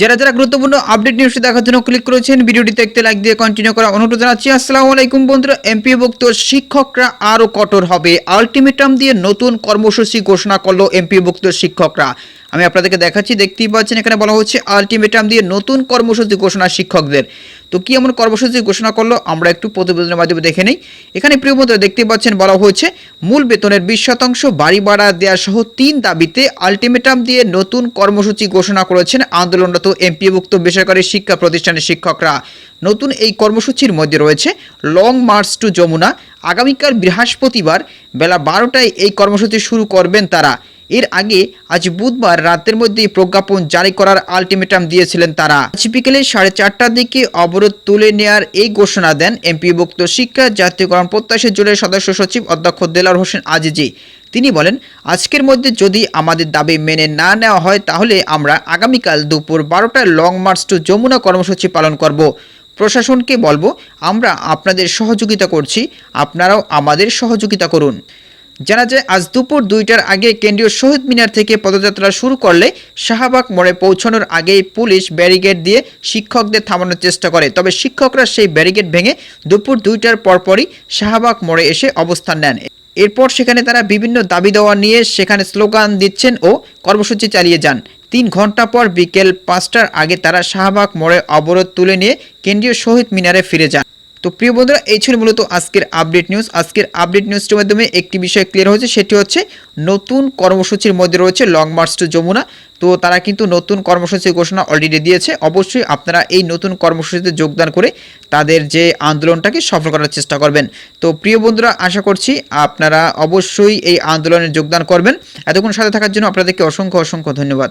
যারা যারা গুরুত্বপূর্ণ আপডেট নিউজটি দেখার জন্য ক্লিক করেছেন ভিডিওটি দেখতে লাইক দিয়ে কন্টিনিউ করা অনুরোধ জানাচ্ছি। আসসালামু আলাইকুম বন্ধুরা এমপি ভুক্ত শিক্ষকরা আরও কঠোর হবে। আলটিমেটাম দিয়ে নতুন কর্মসূচি ঘোষণা করল এমপি ভুক্ত শিক্ষকরা। আমি আপনাদেরকে দেখাচ্ছি, দেখতেই পাচ্ছেন এখানে বলা হচ্ছে আলটিমেটাম দিয়ে নতুন কর্মসূচি ঘোষণা শিক্ষকদের। তো কি এমন কর্মসূচি ঘোষণা করল আমরা একটু প্রতিবেদনের মাধ্যমে দেখে নিই। এখানে প্রিয় বন্ধুরা দেখতে পাচ্ছেন, বলা হয়েছে, মূল বেতনের বিশ শতাংশ বাড়ি ভাড়া দেওয়া সহ তিন দাবিতে আলটিমেটাম দিয়ে নতুন কর্মসূচি ঘোষণা করেছেন আন্দোলনরত এমপিভুক্ত বেসরকারি শিক্ষা প্রতিষ্ঠানের শিক্ষকরা। নতুন এই কর্মসূচির মধ্যে রয়েছে, লং মার্চ টু যমুনা। আগামীকাল বৃহস্পতিবার বেলা বারোটায় এই কর্মসূচি শুরু করবেন তারা। এর আগে আজ বুধবার রাতের মধ্যেই প্রজ্ঞাপন জারি করার আলটিমেটাম দিয়েছিলেন তারা। আজ বিকেলে সাড়ে চারটার দিকে অবরোধ তুলে নেয়ার এই ঘোষণা দেন এমপিভুক্ত শিক্ষা, জাতীয়করণ প্রত্যাশী জোটের সদস্য সচিব অধ্যক্ষ দেলার হোসেন আজিজি। তিনি বলেন, আজকের মধ্যে যদি আমাদের দাবি মেনে না নেওয়া হয়, তাহলে আমরা আগামীকাল দুপুর বারোটায় লং মার্চ টু যমুনা কর্মসূচি পালন করব। প্রশাসনকে বলব, আমরা আপনাদের সহযোগিতা করছি, আপনারাও আমাদের সহযোগিতা করুন। জানা যায়, আজ দুপুর দুইটার আগে কেন্দ্রীয় শহীদ মিনার থেকে পদযাত্রা শুরু করলে শাহবাগ মোড়ে পৌঁছানোর আগেই পুলিশ ব্যারিকেড দিয়ে শিক্ষকদের থামানোর চেষ্টা করে। তবে শিক্ষকরা সেই ব্যারিকেড ভেঙে দুপুর দুইটার পরপরই শাহবাগ মোড়ে এসে অবস্থান নেন। এরপর সেখানে তারা বিভিন্ন দাবি দেওয়া নিয়ে সেখানে স্লোগান দিচ্ছেন ও কর্মসূচি চালিয়ে যান। তিন ঘণ্টা পর বিকেল পাঁচটার আগে তারা শাহবাগ মোড়ে অবরোধ তুলে নিয়ে কেন্দ্রীয় শহীদ মিনারে ফিরে যান। তো প্রিয় বন্ধুরা, এই ছিল মূলত আজকের আপডেট নিউজ আজকের আপডেট নিউজটির মাধ্যমে একটি বিষয় ক্লিয়ার হয়েছে, সেটি হচ্ছে নতুন কর্মসূচির মধ্যে রয়েছে লং মার্চ টু যমুনা। তো তারা কিন্তু নতুন কর্মসূচি ঘোষণা অলরেডি দিয়েছে। অবশ্যই আপনারা এই নতুন কর্মসূচিতে যোগদান করে তাদের যে আন্দোলনটাকে সফল করার চেষ্টা করবেন। তো প্রিয় বন্ধুরা, আশা করছি আপনারা অবশ্যই এই আন্দোলনে যোগদান করবেন। এতক্ষণ সাথে থাকার জন্য আপনাদেরকে অসংখ্য অসংখ্য ধন্যবাদ।